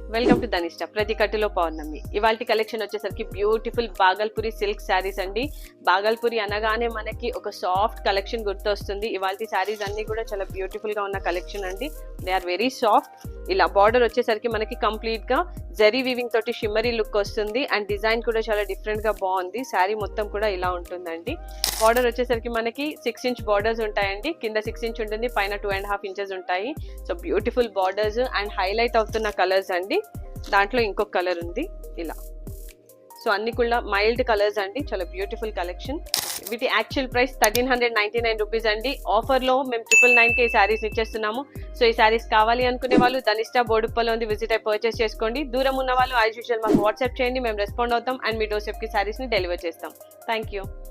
Welcome to Dhanishta. ప్రతి కట్టులో పౌర్ణమి. ఇవాళ collection వచ్చేసరికి బ్యూటిఫుల్ బాగల్పూరి సిల్క్ శారీస్ అండి. బాగల్పూరి అనగానే మనకి ఒక సాఫ్ట్ కలెక్షన్ గుర్తొస్తుంది. ఇవాళ శారీస్ అన్ని కూడా చాలా బ్యూటిఫుల్గా ఉన్న కలెక్షన్ అండి. They are very soft. ఇలా బార్డర్ వచ్చేసరికి మనకి కంప్లీట్గా జరీ వీవింగ్ తోటి షిమ్మరీ లుక్ వస్తుంది. అండ్ డిజైన్ కూడా చాలా డిఫరెంట్గా బాగుంది. శారీ మొత్తం కూడా ఇలా ఉంటుందండి. బార్డర్ వచ్చేసరికి మనకి సిక్స్ ఇంచ్ బార్డర్స్ ఉంటాయండి. కింద సిక్స్ ఇంచ్ ఉంటుంది పైన టూ అండ్ హాఫ్ ఇంచెస్ ఉంటాయి. So beautiful borders and highlight అవుతున్న కలర్స్ అండి. దాంట్లో ఇంకొక కలర్ ఉంది. ఇలా. సో అన్ని కూడా మైల్డ్ కలర్స్ అండి. చాలా బ్యూటిఫుల్ కలెక్షన్ వీటి actual price thirteen hundred ninety nine rupees అండి ఆఫర్లో మేము ట్రిపుల్ నైన్కి ఈ శారీస్ ఇచ్చేస్తున్నాము. సో ఈ శారీస్ కావాలి అనుకునే వాళ్ళు ధనిష్ట బోడుప్పలో ఉంది విజిట్ అయి పర్చేస్ చేసుకోండి. దూరం ఉన్న వాళ్ళు యాజ్ యూజువల్ మాకు వాట్సాప్ చేయండి మేము రెస్పాండ్ అవుతాం అండ్ మీ డోర్స్టెప్కి శారీస్ని డెలివర్ చేస్తాం. Thank you